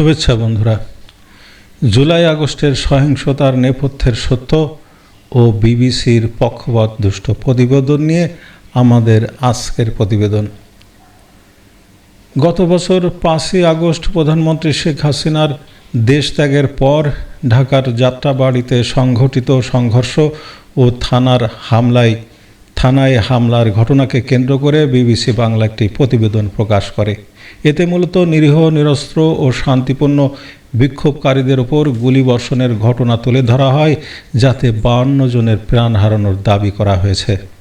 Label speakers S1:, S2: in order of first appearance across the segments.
S1: শুভেচ্ছা বন্ধুরা। জুলাই আগস্টের সহিংসতার নেপথ্যের সত্য ও বিবিসির পক্ষপাত দুষ্ট প্রতিবেদন নিয়ে আমাদের আজকের প্রতিবেদন। গত বছর পাঁচই আগস্ট প্রধানমন্ত্রী শেখ হাসিনার দেশ ত্যাগের পর ঢাকার যাত্রাবাড়িতে সংঘটিত সংঘর্ষ ও থানার হামলায় থানায় হামলার ঘটনাকে কেন্দ্র করে বিবিসি বাংলা একটি প্রতিবেদন প্রকাশ করে। এতে মূলত নিরীহ, নিরস্ত্র ও শান্তিপূর্ণ বিক্ষোভকারীদের ওপর গুলিবর্ষণের ঘটনা তুলে ধরা হয়, যাতে বান্ন জনের প্রাণ হারানোর দাবি করা হয়েছে।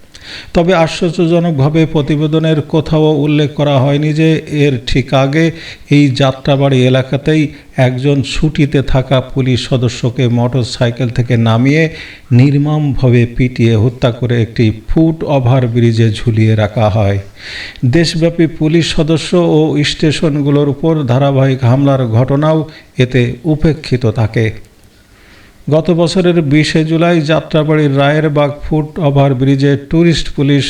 S1: তবে আশ্চর্যজনকভাবে প্রতিবেদনের কোথাও উল্লেখ করা হয়নি যে এর ঠিক আগে এই যাত্রাবাড়ি এলাকাতেই একজন ছুটিতে থাকা পুলিশ সদস্যকে মোটরসাইকেল থেকে নামিয়ে নির্মমভাবে পিটিয়ে হত্যা করে একটি ফুট ওভার ব্রিজে ঝুলিয়ে রাখা হয়। দেশব্যাপী পুলিশ সদস্য ও স্টেশনগুলোর উপর ধারাবাহিক হামলার ঘটনাও এতে উপেক্ষিত থাকে। গত বছরের বিশে জুলাই যাত্রাবাড়ির রায়েরবাগ ফুট ওভার ব্রিজে ট্যুরিস্ট পুলিশ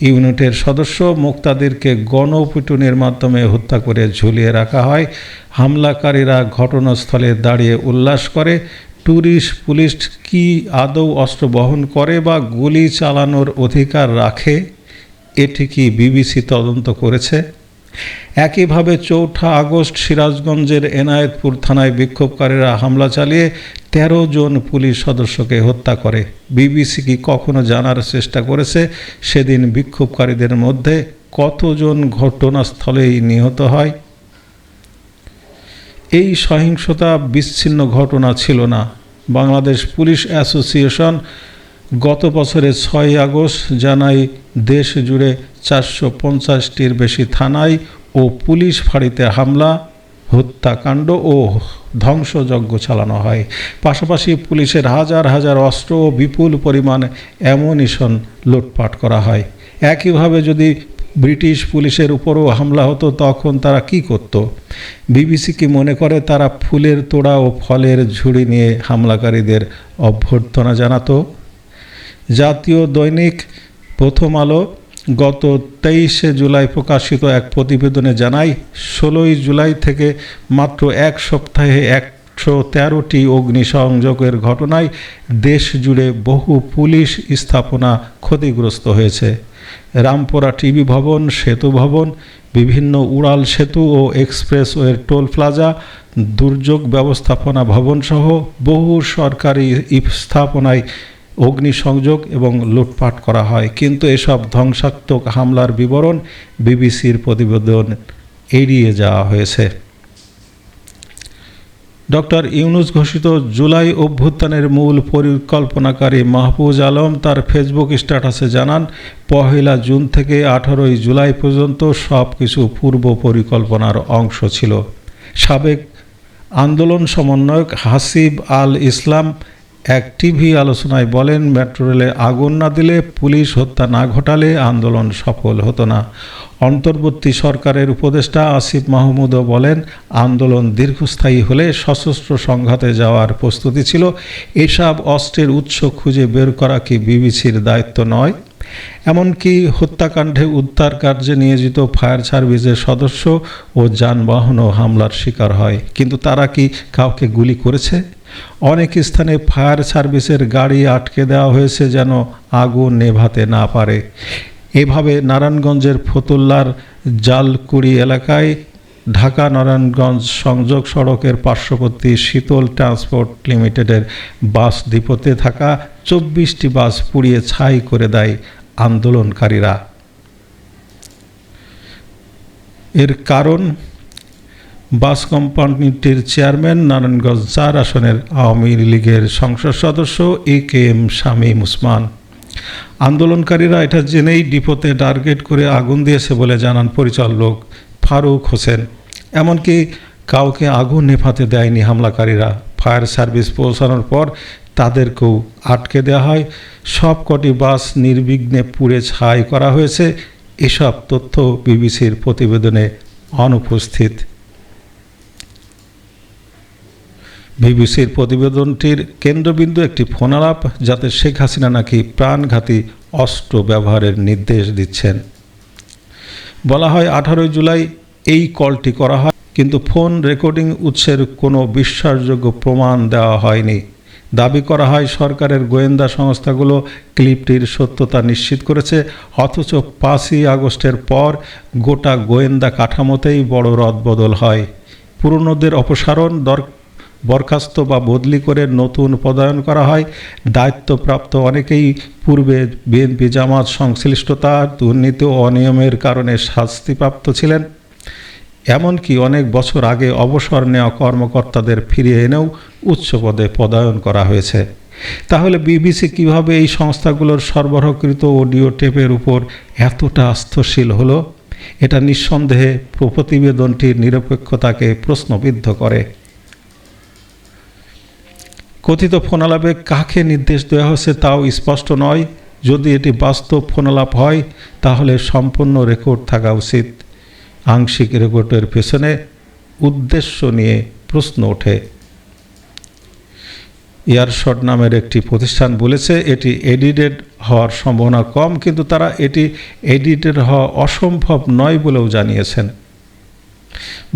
S1: ইউনিটের সদস্য মুক্তাদিরকে গণপিটুনির মাধ্যমে হত্যা করে ঝুলিয়ে রাখা হয়। হামলাকারীরা ঘটনাস্থলে দাঁড়িয়ে উল্লাস করে। ট্যুরিস্ট পুলিশ কি আদৌ অস্ত্র বহন করে বা গুলি চালানোর অধিকার রাখে, এটি কি বিবিসি তদন্ত করেছে? একইভাবে চৌঠা আগস্ট সিরাজগঞ্জের এনায়েতপুর থানায় বিক্ষোভকারীরা হামলা চালিয়ে তেরো জন পুলিশ সদস্যকে হত্যা করে। বিবিসি কি কখনো জানার চেষ্টা করেছে? সেদিন বিক্ষোভকারীদের মধ্যে কতজন ঘটনাস্থলেই নিহত হয়? এই সহিংসতা বিচ্ছিন্ন ঘটনা ছিল না। বাংলাদেশ পুলিশ অ্যাসোসিয়েশন গত বছরের ছয় আগস্ট জানায়, দেশ জুড়ে চারশো পঞ্চাশটির বেশি থানায় ও পুলিশ ফাঁড়িতে হামলা, হত্যাকাণ্ড ও ধ্বংসযজ্ঞ চালানো হয়। পাশাপাশি পুলিশের হাজার হাজার অস্ত্র ও বিপুল পরিমাণ অ্যামোনিশন লুটপাট করা হয়। একইভাবে যদি ব্রিটিশ পুলিশের উপরও হামলা হতো, তখন তারা কি করত? বিবিসি কি মনে করে, তারা ফুলের তোড়া ও ফলের ঝুড়ি নিয়ে হামলাকারীদের অভ্যর্থনা জানাতো? জাতীয় দৈনিক প্রথম আলো গত তেইশে জুলাই প্রকাশিত এক প্রতিবেদনে জানায়, ষোলোই জুলাই থেকে মাত্র এক সপ্তাহে একশো তেরোটি অগ্নিসংযোগের ঘটনায় দেশ জুড়ে বহু পুলিশ স্থাপনা ক্ষতিগ্রস্ত হয়েছে। রামপুরা টিভি ভবন, সেতু ভবন, বিভিন্ন উড়াল সেতু ও এক্সপ্রেসওয়ের টোল প্লাজা, দুর্যোগ ব্যবস্থাপনা ভবনসহ বহু সরকারি স্থাপনায় অগ্নিসংযোগ এবং লুটপাট করা হয়। কিন্তু এসব ধ্বংসাত্মক হামলার বিবরণ বিবিসির প্রতিবেদন এড়িয়ে যাওয়া হয়েছে। ডক্টর ইউনুস ঘোষিত জুলাই অভ্যুত্থানের মূল পরিকল্পনাকারী মাহফুজ আলম তার ফেসবুক স্ট্যাটাসে জানান, পহেলা জুন থেকে আঠারোই জুলাই পর্যন্ত সব কিছু পূর্ব পরিকল্পনার অংশ ছিল। সাবেক আন্দোলন সমন্বয়ক হাসিব আল ইসলাম এক টিভি আলোচনায় বলেন, মেট্রো রেলে আগুন না দিলে পুলিশ হত্যা না ঘটালে আন্দোলন সফল হতো না। অন্তর্বর্তী সরকারের উপদেষ্টা আসিফ মাহমুদও বলেন, আন্দোলন দীর্ঘস্থায়ী হলে সশস্ত্র সংঘাতে যাওয়ার প্রস্তুতি ছিল। এসব অস্ত্রের উৎস খুঁজে বের করা কি বিবিসির দায়িত্ব নয়? এমনকি হত্যাকাণ্ডে উদ্ধার কার্যে নিয়োজিত ফায়ার সার্ভিসের সদস্য ও যানবাহনও হামলার শিকার হয়। কিন্তু তারা কি কাউকে গুলি করেছে? অনেক স্থানে ফায়ার সার্ভিসের গাড়ি আটকে দেওয়া হয়েছে যেন আগুন নেভাতে না পারে। এভাবে নারায়ণগঞ্জের ফতুল্লার জালকুড়ি এলাকায় ঢাকা নারায়ণগঞ্জ সংযোগ সড়কের পার্শ্ববর্তী শীতল ট্রান্সপোর্ট লিমিটেডের বাস ডিপোতে থাকা চব্বিশটি বাস পুড়িয়ে ছাই করে দেয় আন্দোলনকারীরা। এর কারণ, বাস কোম্পানিটির চেয়ারম্যান নারায়ণগঞ্জ চার আসনের আওয়ামী লীগের সংসদ সদস্য A K M Shamim Osman. আন্দোলনকারীরা এটা জেনেই ডিপোতে টার্গেট করে আগুন দিয়েছে বলে জানান পরিচালক ফারুক হোসেন। এমনকি কাউকে আগুন নেভাতে দেয়নি হামলাকারীরা। ফায়ার সার্ভিস পৌঁছানোর পর তাদেরকেও আটকে দেওয়া হয়। সব কটি বাস নির্বিঘ্নে পুড়ে ছাই করা হয়েছে। এসব তথ্য বিবিসির প্রতিবেদনে অনুপস্থিত। বিবিসির প্রতিবেদনটির কেন্দ্রবিন্দু একটি ফোনালাপ, যাতে শেখ হাসিনা নাকি প্রাণঘাতী অস্ত্র ব্যবহারের নির্দেশ দিচ্ছেন। বলা হয়, আঠারোই জুলাই এই কলটি করা হয়, কিন্তু ফোন রেকর্ডিং উৎসের কোনো বিশ্বাসযোগ্য প্রমাণ দেওয়া হয়নি। দাবি করা হয়, সরকারের গোয়েন্দা সংস্থাগুলো ক্লিপটির সত্যতা নিশ্চিত করেছে, অথচ পাঁচই আগস্টের পর গোটা গোয়েন্দা কাঠামোতেই বড় রদবদল হয়। পুরনোদের অপসারণ, দর, বরখাস্ত বা বদলি করে নতুন পদায়ন করা হয়। দায়িত্বপ্রাপ্ত অনেকেই পূর্বে বিএনপি জামাত সংশ্লিষ্টতা, দুর্নীতি ও অনিয়মের কারণে শাস্তিপ্রাপ্ত ছিলেন। এমনকি অনেক বছর আগে অবসর নেওয়া কর্মকর্তাদের ফিরিয়ে এনেও উচ্চ পদে পদায়ন করা হয়েছে। তাহলে বিবিসি কীভাবে এই সংস্থাগুলোর সরবরাহকৃত অডিও টেপের উপর এতটা আস্থশীল হলো? এটা নিঃসন্দেহে প্রতিবেদনটির নিরপেক্ষতাকে প্রশ্নবিদ্ধ করে। কথিত ফোনালাপে কাকে নির্দেশ দেওয়া হয়েছে তাও স্পষ্ট নয়। যদি এটি বাস্তব ফোনালাপ হয়, তাহলে সম্পূর্ণ রেকর্ড থাকা উচিত। আংশিক রেকর্ডের পেছনে উদ্দেশ্য নিয়ে প্রশ্ন ওঠে। এয়ারশট নামের একটি প্রতিষ্ঠান বলেছে, এটি এডিটেড হওয়ার সম্ভাবনা কম, কিন্তু তারা এটি এডিটেড হওয়া অসম্ভব নয় বলেও জানিয়েছেন।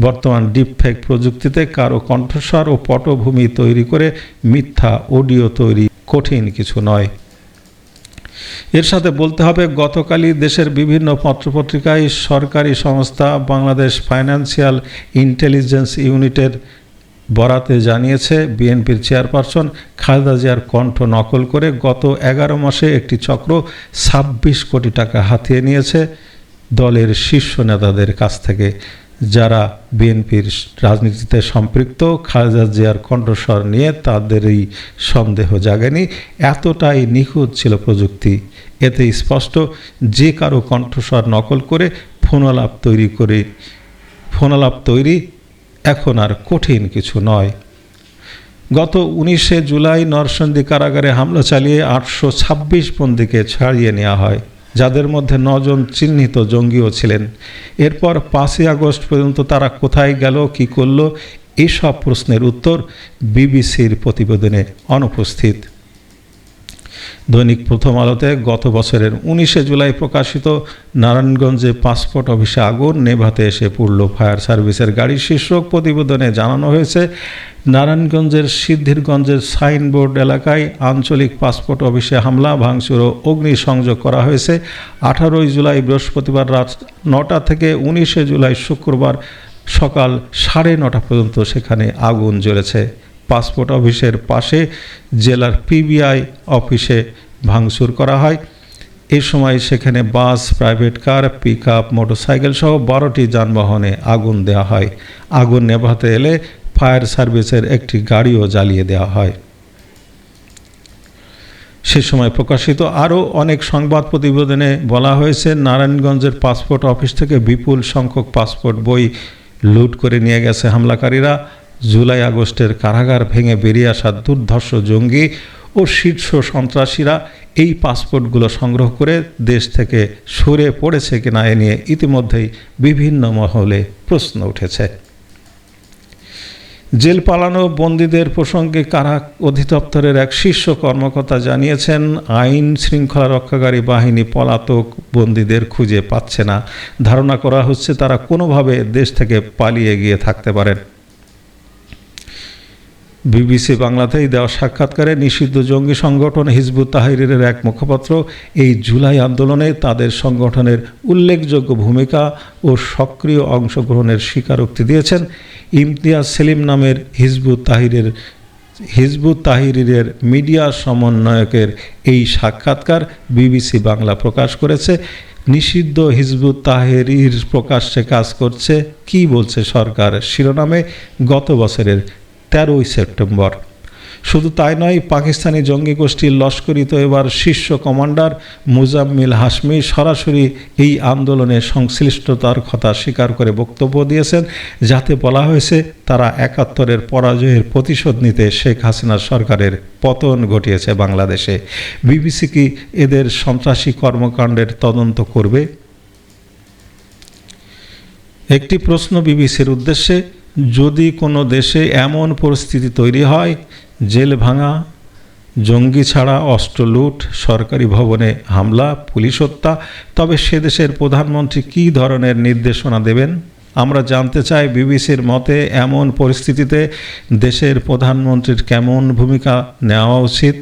S1: বর্তমান ডিপফেক প্রযুক্তিতে কারও কণ্ঠস্বর ও পটভূমি তৈরি করে মিথ্যা অডিও তৈরি কঠিন কিছু নয়। এর সাথে বলতে হবে, গতকালই দেশের বিভিন্ন পত্রপত্রিকায় সরকারি সংস্থা বাংলাদেশ ফাইন্যান্সিয়াল ইন্টেলিজেন্স ইউনিটের বরাতে জানিয়েছে, বিএনপির চেয়ারপারসন খালেদা জিয়ার কণ্ঠ নকল করে গত এগারো মাসে একটি চক্র ছাব্বিশ কোটি টাকা হাতিয়ে নিয়েছে দলের শীর্ষ নেতাদের কাছ থেকে। যারা বিএনপির রাজনীতিতে সম্পৃক্ত, খালেদা জিয়ার কণ্ঠস্বর নিয়ে তাদের এই সন্দেহ জাগেনি। এতটাই নিখুঁত ছিল প্রযুক্তি। এতে স্পষ্ট, যে কারও কণ্ঠস্বর নকল করে ফোনালাপ তৈরি করে, ফোনালাপ তৈরি এখন আর কঠিন কিছু নয়। গত উনিশে জুলাই নরসন্দী কারাগারে হামলা চালিয়ে আটশো ছাব্বিশ বন্দীকে ছাড়িয়ে নেওয়া হয়। যাদের মধ্যে নজন চিহ্নিত জঙ্গিও ছিলেন। এরপর পাঁচই আগস্ট পর্যন্ত তারা কোথায় গেল, কি করল, এসব প্রশ্নের উত্তর বিবিসির প্রতিবেদনে অনুপস্থিত। দৈনিক প্রথম আলোতে গত বছরের উনিশে জুলাই প্রকাশিত নারায়ণগঞ্জে পাসপোর্ট অফিসে আগুন, নেভাতে এসে পড়ল ফায়ার সার্ভিসের গাড়ি শীর্ষক প্রতিবেদনে জানানো হয়েছে, নারায়ণগঞ্জের সিদ্ধিরগঞ্জের সাইনবোর্ড এলাকায় আঞ্চলিক পাসপোর্ট অফিসে হামলা, ভাঙচুর ও অগ্নিসংযোগ করা হয়েছে। আঠারোই জুলাই বৃহস্পতিবার রাত নটা থেকে উনিশে জুলাই শুক্রবার সকাল সাড়ে নটা পর্যন্ত সেখানে আগুন জ্বলেছে। পাসপোর্ট অফিসের পাশে জেলার পিবিআই অফিসে ভাঙচুর করা হয়। এ সময় সেখানে bus, private car pick up motorcycle সহ বারোটি যানবাহনে আগুন দেওয়া হয়। আগুন নেভাতে এলে ফায়ার সার্ভিসের একটি গাড়িও জ্বালিয়ে দেওয়া হয়। সে সময় প্রকাশিত আরও অনেক সংবাদ প্রতিবেদনে বলা হয়েছে, নারায়ণগঞ্জের পাসপোর্ট অফিস থেকে বিপুল সংখ্যক পাসপোর্ট বই লুট করে নিয়ে গেছে হামলাকারীরা। জুলাই আগস্টের কারাগার ভেঙে বেরিয়ে আসা দুর্ধর্ষ জঙ্গি ও শীর্ষ সন্ত্রাসীরা এই পাসপোর্টগুলো সংগ্রহ করে দেশ থেকে সরে পড়েছে কিনা এ নিয়ে ইতিমধ্যেই বিভিন্ন মহলে প্রশ্ন উঠেছে। জেল পালানো বন্দীদের প্রসঙ্গে কারা অধিদপ্তরের এক শীর্ষ কর্মকর্তা জানিয়েছেন, আইন শৃঙ্খলা রক্ষাকারী বাহিনী পলাতক বন্দীদের খুঁজে পাচ্ছে না। ধারণা করা হচ্ছে তারা কোনোভাবে দেশ থেকে পালিয়ে গিয়ে থাকতে পারেন। বিবিসি বাংলাতেই দেওয়া সাক্ষাৎকারে নিষিদ্ধ জঙ্গি সংগঠন হিজবুত তাহিরের এক মুখপাত্র এই জুলাই আন্দোলনে তাদের সংগঠনের উল্লেখযোগ্য ভূমিকা ও সক্রিয় অংশগ্রহণের স্বীকারোক্তি দিয়েছেন ইমতিয়াজ সেলিম নামের হিজবুত তাহিরের হিজবুত তাহিরের মিডিয়া সমন্বয়কের এই সাক্ষাৎকার বিবিসি বাংলা প্রকাশ করেছে। নিষিদ্ধ হিজবুত তাহেরির প্রকাশ্যে কাজ করছে, কি বলছে সরকার? শিরোনামে, গত বছরের তেরোই সেপ্টেম্বর। শুধু তাই নয়, পাকিস্তানি জঙ্গি গোষ্ঠীর লস্করিত এবার শীর্ষ কমান্ডার মুজাম্মিল হাসমি সরাসরি এই আন্দোলনে সংশ্লিষ্টতার কথা স্বীকার করে বক্তব্য দিয়েছেন। যাতে বলা হয়েছে, তারা একাত্তরের পরাজয়ের প্রতিশোধ নিতে শেখ হাসিনার সরকারের পতন ঘটিয়েছে বাংলাদেশে। বিবিসি কি এদের সন্ত্রাসী কর্মকাণ্ডের তদন্ত করবে? একটি প্রশ্ন বিবিসির উদ্দেশ্যে যদি কোনো দেশে এমন পরিস্থিতি তৈরি হয়, জেল ভাঙা, জঙ্গি ছাড়া অস্ত্র লুট, সরকারি ভবনে হামলা, পুলিশ হত্যা, তবে সে দেশের প্রধানমন্ত্রী কী ধরনের নির্দেশনা দেবেন? আমরা জানতে চাই বিবিসির মতে এমন পরিস্থিতিতে দেশের প্রধানমন্ত্রীর কেমন ভূমিকা নেওয়া উচিত?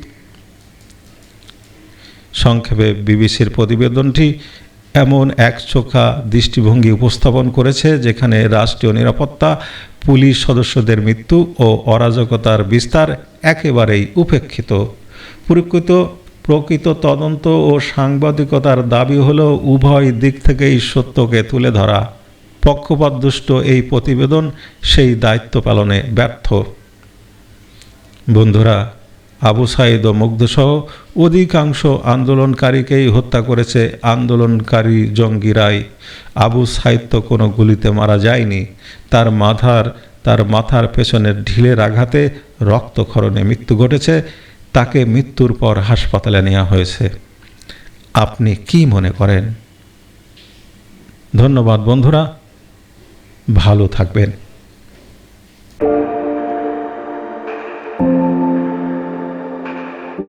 S1: সংক্ষেপে বিবিসির প্রতিবেদনটি এমন একচোখা দৃষ্টিভঙ্গি উপস্থাপন করেছে যেখানে রাষ্ট্রীয় নিরাপত্তা, পুলিশ সদস্যদের মৃত্যু ও অরাজকতার বিস্তার একেবারেই উপেক্ষিত। প্রকৃত প্রকৃত তদন্ত ও সাংবাদিকতার দাবি হল উভয় দিক থেকেই সত্যকে তুলে ধরা। পক্ষপাতদুষ্ট এই প্রতিবেদন সেই দায়িত্ব পালনে ব্যর্থ। বন্ধুরা আবু সাইদ ও মুগ্ধসহ অধিকাংশ আন্দোলনকারীকেই হত্যা করেছে আন্দোলনকারী জঙ্গিরাই। আবু সাইদ তো কোনো গুলিতে মারা যায়নি। তার মাথার তার মাথার পেছনের ঢিলের আঘাতে রক্তক্ষরণে মৃত্যু ঘটেছে। তাকে মৃত্যুর পর হাসপাতালে নেওয়া হয়েছে। আপনি কি মনে করেন? ধন্যবাদ বন্ধুরা। ভালো থাকবেন।